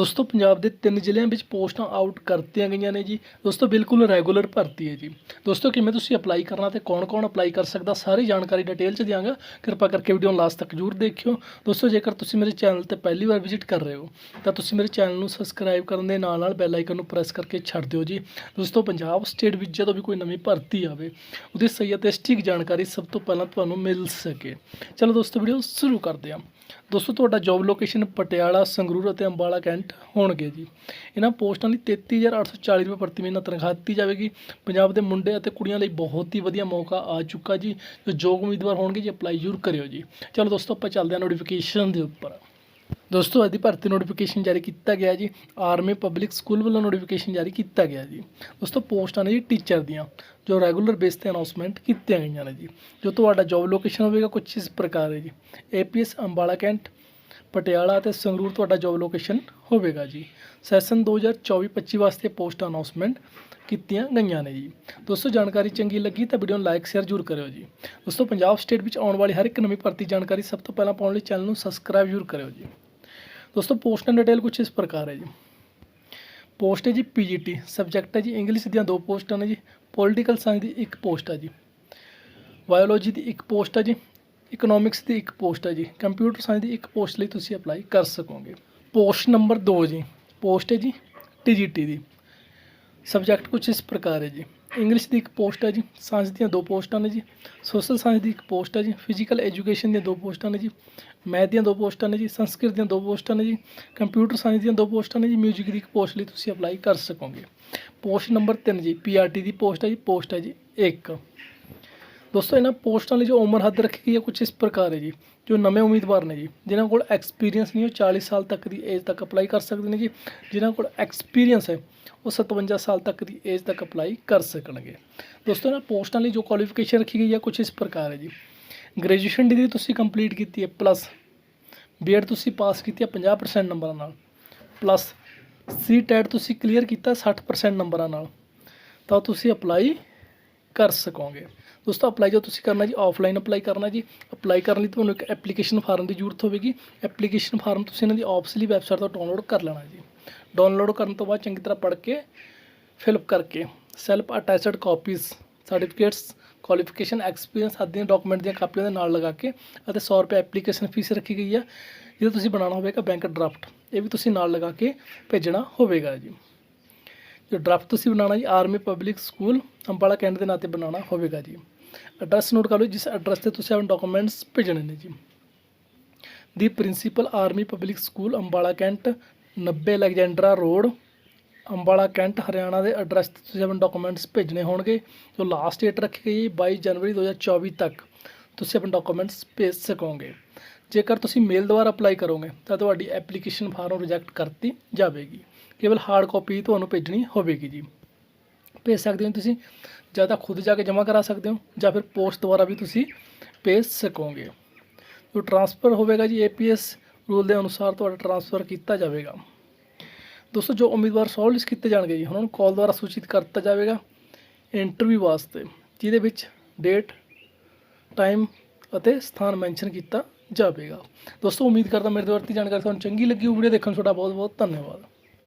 ਦੋਸਤੋ, ਪੰਜਾਬ ਦੇ ਤਿੰਨ ਜ਼ਿਲ੍ਹਿਆਂ ਵਿੱਚ ਪੋਸਟਾਂ ਆਊਟ ਕਰਤੀਆਂ ਗਈਆਂ ਨੇ ਜੀ। ਦੋਸਤੋ, ਬਿਲਕੁਲ ਰੈਗੂਲਰ ਭਰਤੀ ਹੈ ਜੀ। ਦੋਸਤੋ, ਕਿਵੇਂ ਤੁਸੀਂ ਅਪਲਾਈ ਕਰਨਾ ਤੇ ਕੌਣ-ਕੌਣ ਅਪਲਾਈ ਕਰ ਸਕਦਾ, ਸਾਰੀ ਜਾਣਕਾਰੀ ਡਿਟੇਲ ਚ ਦਿਆਂਗਾ। ਕਿਰਪਾ ਕਰਕੇ ਵੀਡੀਓ ਨੂੰ ਲਾਸਟ ਤੱਕ ਜਰੂਰ ਦੇਖਿਓ। ਦੋਸਤੋ, ਜੇਕਰ ਤੁਸੀਂ ਮੇਰੇ ਚੈਨਲ ਤੇ ਪਹਿਲੀ ਵਾਰ ਵਿਜ਼ਿਟ ਕਰ ਰਹੇ ਹੋ, ਤਾਂ ਤੁਸੀਂ ਮੇਰੇ ਚੈਨਲ ਨੂੰ ਸਬਸਕ੍ਰਾਈਬ ਕਰਨ ਦੇ ਨਾਲ ਨਾਲ ਬੈਲ ਆਈਕਨ ਨੂੰ ਪ੍ਰੈਸ ਕਰਕੇ ਛੱਡ ਦਿਓ ਜੀ। ਦੋਸਤੋ, ਪੰਜਾਬ ਸਟੇਟ ਵਿੱਚ ਜਦੋਂ ਵੀ ਕੋਈ ਨਵੀਂ ਭਰਤੀ ਆਵੇ, ਉਹਦੀ ਸਹੀ ਅਤੇ ਸਟੀਕ ਜਾਣਕਾਰੀ ਸਭ ਤੋਂ ਪਹਿਲਾਂ ਤੁਹਾਨੂੰ ਮਿਲ ਸਕੇ। ਚਲੋ ਦੋਸਤੋ ਵੀਡੀਓ ਸ਼ੁਰੂ ਕਰਦੇ ਹਾਂ। ਦੋਸਤੋ, ਤੁਹਾਡਾ ਜੌਬ ਲੋਕੇਸ਼ਨ ਪਟਿਆਲਾ, ਸੰਗਰੂਰ ਅਤੇ ਅੰਬਾਲਾ ਕੈਂਟ ਹੋਣਗੇ ਜੀ। ਇਹਨਾਂ ਪੋਸਟਾਂ ਲਈ 33840 ਰੁਪਏ ਪ੍ਰਤੀ ਮਹੀਨਾ ਤਨਖਾਹ ਦਿੱਤੀ ਜਾਵੇਗੀ। ਪੰਜਾਬ ਦੇ ਮੁੰਡੇ ਅਤੇ ਕੁੜੀਆਂ ਲਈ ਬਹੁਤ ਹੀ ਵਧੀਆ ਮੌਕਾ ਆ ਚੁੱਕਾ ਜੀ। ਜੋ ਯੋਗ ਉਮੀਦਵਾਰ ਹੋਣਗੇ ਜੀ ਅਪਲਾਈ ਜ਼ਰੂਰ ਕਰਿਓ ਜੀ। ਚਲੋ ਦੋਸਤੋ, ਆਪਾਂ ਚੱਲਦੇ ਹਾਂ ਨੋਟੀਫਿਕੇਸ਼ਨ ਦੇ ਉੱਪਰ। ਦੋਸਤੋ ਅੱਜ ਭਰਤੀ ਨੋਟੀਫਿਕੇਸ਼ਨ ਜਾਰੀ ਕੀਤਾ ਗਿਆ ਜੀ। ਆਰਮੀ ਪਬਲਿਕ ਸਕੂਲ ਵੱਲੋਂ ਨੋਟੀਫਿਕੇਸ਼ਨ ਜਾਰੀ ਕੀਤਾ ਗਿਆ ਜੀ। ਦੋਸਤੋ, ਪੋਸਟਾਂ ਨੇ ਜੀ ਟੀਚਰ ਦੀਆਂ, ਜੋ ਰੈਗੂਲਰ ਬੇਸ ਤੇ ਅਨਾਉਂਸਮੈਂਟ ਕੀਤੀਆਂ ਗਈਆਂ ਨੇ ਜੀ। ਜੋ ਤੁਹਾਡਾ ਜੌਬ ਲੋਕੇਸ਼ਨ ਹੋਵੇਗਾ ਕੁਝ ਇਸ ਪ੍ਰਕਾਰ ਹੈ ਜੀ। ਏਪੀਐਸ ਅੰਬਾਲਾ ਕੈਂਟ ਪਟਿਆਲਾ ਅਤੇ ਸੰਗਰੂਰ ਤੁਹਾਡਾ ਜੌਬ ਲੋਕੇਸ਼ਨ ਹੋਵੇਗਾ ਜੀ। ਸੈਸ਼ਨ 2024-25 ਵਾਸਤੇ ਪੋਸਟ ਅਨਾਉਂਸਮੈਂਟ ਕੀਤੀਆਂ ਗਈਆਂ ਨੇ ਜੀ। ਦੋਸਤੋ, ਜਾਣਕਾਰੀ ਚੰਗੀ ਲੱਗੀ ਤਾਂ ਵੀਡੀਓ ਨੂੰ ਲਾਈਕ ਸ਼ੇਅਰ ਜ਼ਰੂਰ ਕਰਿਓ ਜੀ। ਦੋਸਤੋ, ਪੰਜਾਬ ਸਟੇਟ ਵਿੱਚ ਆਉਣ ਵਾਲੀ ਹਰ ਇੱਕ ਨਵੀਂ ਭਰਤੀ ਜਾਣਕਾਰੀ ਸਭ ਤੋਂ ਪਹਿਲਾਂ ਪਾਉਣ ਲਈ ਚੈਨਲ ਨੂੰ ਸਬਸਕ੍ਰਾਈਬ ਜ਼ਰੂਰ ਕਰਿਓ ਜੀ। ਦੋਸਤੋ ਪੋਸਟ ਦੀ ਡਿਟੇਲ ਕੁਝ ਇਸ ਪ੍ਰਕਾਰ ਹੈ ਜੀ। ਪੋਸਟ ਹੈ ਜੀ ਪੀਜੀਟੀ ਸਬਜੈਕਟ ਹੈ ਜੀ ਇੰਗਲਿਸ਼ ਦੀਆਂ ਦੋ ਪੋਸਟਾਂ ਨੇ ਜੀ। ਪੋਲੀਟੀਕਲ ਸਾਇੰਸ ਦੀ ਇੱਕ ਪੋਸਟ ਹੈ ਜੀ। ਬਾਇਓਲੋਜੀ ਦੀ ਇੱਕ ਪੋਸਟ ਹੈ ਜੀ। ਇਕਨੋਮਿਕਸ ਦੀ ਇੱਕ ਪੋਸਟ ਹੈ ਜੀ। ਕੰਪਿਊਟਰ ਸਾਇੰਸ ਦੀ ਇੱਕ ਪੋਸਟ ਲਈ ਤੁਸੀਂ ਅਪਲਾਈ ਕਰ ਸਕੋਗੇ। ਪੋਸਟ ਨੰਬਰ 2 ਜੀ। ਪੋਸਟ ਹੈ ਜੀ ਟੀਜੀਟੀ ਦੀ। ਸਬਜੈਕਟ ਕੁਝ ਇਸ ਪ੍ਰਕਾਰ ਹੈ ਜੀ। ਇੰਗਲਿਸ਼ ਦੀ ਇੱਕ ਪੋਸਟ ਹੈ ਜੀ। ਸਾਇੰਸ ਦੀਆਂ ਦੋ ਪੋਸਟਾਂ ਨੇ ਜੀ। ਸੋਸ਼ਲ ਸਾਇੰਸ ਦੀ ਇੱਕ ਪੋਸਟ ਹੈ ਜੀ। ਫਿਜ਼ੀਕਲ ਐਜੂਕੇਸ਼ਨ ਦੀਆਂ ਦੋ ਪੋਸਟਾਂ ਨੇ ਜੀ। ਮੈਥ ਦੀਆਂ ਦੋ ਪੋਸਟਾਂ ਨੇ ਜੀ। ਸੰਸਕ੍ਰਿਤ ਦੀਆਂ ਦੋ ਪੋਸਟਾਂ ਨੇ ਜੀ। ਕੰਪਿਊਟਰ ਸਾਇੰਸ ਦੀਆਂ ਦੋ ਪੋਸਟਾਂ ਨੇ ਜੀ। ਮਿਊਜ਼ਿਕ ਦੀ ਇੱਕ ਪੋਸਟ ਲਈ ਤੁਸੀਂ ਅਪਲਾਈ ਕਰ ਸਕੋਗੇ। ਪੋਸਟ ਨੰਬਰ 3 ਜੀ। ਪੀਆਰਟੀ ਦੀ ਪੋਸਟ ਹੈ ਜੀ। ਪੋਸਟ ਹੈ ਜੀ 1 ਦੋਸਤੋ, ਇਹਨਾਂ ਪੋਸਟਾਂ ਲਈ ਜੋ ਉਮਰ ਹੱਦ ਰੱਖੀ ਗਈ ਹੈ ਕੁਝ ਇਸ ਪ੍ਰਕਾਰ ਹੈ ਜੀ, ਜੋ ਨਵੇਂ ਉਮੀਦਵਾਰ ਨੇ ਜੀ, ਜਿਨ੍ਹਾਂ ਕੋਲ ਐਕਸਪੀਰੀਅੰਸ ਨਹੀਂ, ਉਹ 40 ਸਾਲ ਤੱਕ ਦੀ ਏਜ ਤੱਕ ਅਪਲਾਈ ਕਰ ਸਕਦੇ ਨੇ ਜੀ, ਜਿਨ੍ਹਾਂ ਕੋਲ ਐਕਸਪੀਰੀਅੰਸ ਹੈ, ਉਹ 57 ਸਾਲ ਤੱਕ ਦੀ ਏਜ ਤੱਕ ਅਪਲਾਈ ਕਰ ਸਕਣਗੇ। ਦੋਸਤੋ, ਇਹਨਾਂ ਪੋਸਟਾਂ ਲਈ ਜੋ ਕੁਆਲੀਫਿਕੇਸ਼ਨ ਰੱਖੀ ਗਈ ਹੈ ਕੁਝ ਇਸ ਪ੍ਰਕਾਰ ਹੈ ਜੀ ਗ੍ਰੈਜੂਏਸ਼ਨ ਡਿਗਰੀ ਤੁਸੀਂ ਕੰਪਲੀਟ ਕੀਤੀ ਹੈ ਪਲੱਸ ਬੀਐਡ ਤੁਸੀਂ ਪਾਸ ਕੀਤੀ ਹੈ 50% ਨੰਬਰਾਂ ਨਾਲ ਪਲੱਸ ਸੀ ਟੈਟ ਤੁਸੀਂ ਕਲੀਅਰ ਕੀਤਾ 60% ਨੰਬਰਾਂ ਨਾਲ, ਤਾਂ ਤੁਸੀਂ ਅਪਲਾਈ ਕਰ ਸਕੋਗੇ। ਦੋਸਤੋ ਅਪਲਾਈ ਜੋ ਤੁਸੀਂ ਕਰਨਾ ਜੀ ਆਫਲਾਈਨ ਅਪਲਾਈ ਕਰਨਾ ਜੀ। ਅਪਲਾਈ ਕਰਨ ਲਈ ਤੁਹਾਨੂੰ ਇੱਕ ਐਪਲੀਕੇਸ਼ਨ ਫਾਰਮ ਦੀ ਜ਼ਰੂਰਤ ਹੋਵੇਗੀ। ਐਪਲੀਕੇਸ਼ਨ ਫਾਰਮ ਤੁਸੀਂ ਇਹਨਾਂ ਦੀ ਆਫਸਲੀ ਵੈਬਸਾਈਟ ਤੋਂ ਡਾਊਨਲੋਡ ਕਰ ਲੈਣਾ ਜੀ। ਡਾਊਨਲੋਡ ਕਰਨ ਤੋਂ ਬਾਅਦ ਚੰਗੀ ਤਰ੍ਹਾਂ ਪੜ੍ਹ ਕੇ ਫਿਲਅਪ ਕਰਕੇ self attached copies certificates qualification experience ਆਦਿ ਦੀਆਂ ਡਾਕੂਮੈਂਟ ਦੀਆਂ ਕਾਪੀਆਂ ਦੇ ਨਾਲ ਲਗਾ ਕੇ ਅਤੇ 100 ਰੁਪਏ ਐਪਲੀਕੇਸ਼ਨ ਫੀਸ ਰੱਖੀ ਗਈ ਆ। ਜਿਹਦਾ ਤੁਸੀਂ ਬਣਾਉਣਾ ਹੋਵੇਗਾ ਬੈਂਕ ਡਰਾਫਟ ਇਹ ਵੀ ਤੁਸੀਂ ਨਾਲ ਲਗਾ ਕੇ ਭੇਜਣਾ ਹੋਵੇਗਾ ਜੀ। ਜੋ ਡਰਾਫਟ ਤੁਸੀਂ ਬਣਾਉਣਾ ਜੀ army public school Ambala cantt ਦੇ ਨਾਂ ਤੇ ਬਣਾਉਣਾ ਹੋਵੇਗਾ ਜੀ। ਐਡਰੈਸ ਨੋਟ ਕਰ ਲਓ, ਜਿਸ ਐਡਰੈਸ ਤੇ ਤੁਸੀਂ ਆਪਣੇ ਡਾਕੂਮੈਂਟਸ ਭੇਜਣੇ ਨੇ ਜੀ। ਦੀ principal army public school Ambala cantt 90 Alexandra road Ambala cantt, Haryana ਦੇ ਐਡਰੈਸ ਤੇ ਤੁਸੀਂ ਆਪਣੇ ਡਾਕੂਮੈਂਟਸ ਭੇਜਣੇ ਹੋਣਗੇ, ਜੋ ਲਾਸਟ ਡੇਟ ਰੱਖੀ ਗਈ ਹੈ 22 ਜਨਵਰੀ 2024 ਤੱਕ ਤੁਸੀਂ ਆਪਣੇ ਡਾਕੂਮੈਂਟਸ ਭੇਜ ਸਕੋਗੇ। ਜੇਕਰ ਤੁਸੀਂ ਮੇਲ ਦੁਆਰਾ ਅਪਲਾਈ ਕਰੋਗੇ, ਤਾਂ ਤੁਹਾਡੀ ਐਪਲੀਕੇਸ਼ਨ ਫਾਰਮ ਰਿਜੈਕਟ ਕਰਤੀ ਜਾਵੇਗੀ। ਕੇਵਲ ਹਾਰਡ ਕਾਪੀ ਤੁਹਾਨੂੰ ਭੇਜਣੀ ਹੋਵੇਗੀ ਜੀ। ਭੇਜ ਸਕਦੇ ਹੋ ਤੁਸੀਂ, ਜਾਂ ਤਾਂ ਖੁਦ ਜਾ ਕੇ ਜਮ੍ਹਾਂ ਕਰਾ ਸਕਦੇ ਹੋ, ਜਾਂ ਫਿਰ ਪੋਸਟ ਦੁਆਰਾ ਵੀ ਤੁਸੀਂ ਭੇਜ ਸਕੋਗੇ। ਜੋ ਟ੍ਰਾਂਸਫਰ ਹੋਵੇਗਾ ਜੀ ਏਪੀਐਸ ਰੂਲ ਦੇ ਅਨੁਸਾਰ ਤੁਹਾਡਾ ਟ੍ਰਾਂਸਫਰ ਕੀਤਾ ਜਾਵੇਗਾ। ਦੋਸਤੋ, ਜੋ ਉਮੀਦਵਾਰ ਸ਼ਾਰਟਲਿਸਟ ਕੀਤੇ ਜਾਣਗੇ ਜੀ, ਉਹਨਾਂ ਨੂੰ ਕਾਲ ਦੁਆਰਾ ਸੂਚਿਤ ਕਰਤਾ ਜਾਵੇਗਾ ਇੰਟਰਵਿਊ ਵਾਸਤੇ, ਜਿਹਦੇ ਵਿੱਚ ਡੇਟ ਟਾਈਮ ਅਤੇ ਸਥਾਨ ਮੈਂਸ਼ਨ ਕੀਤਾ ਜਾਵੇਗਾ। ਦੋਸਤੋ, ਉਮੀਦ ਕਰਦਾ ਮੇਰੇ ਦੁਆਰਾ ਦੀ ਜਾਣਕਾਰੀ ਤੁਹਾਨੂੰ ਚੰਗੀ ਲੱਗੀ ਹੋਊ, ਵੀਡੀਓ ਦੇਖਣ ਤੁਹਾਡਾ ਬਹੁਤ ਬਹੁਤ ਧੰਨਵਾਦ।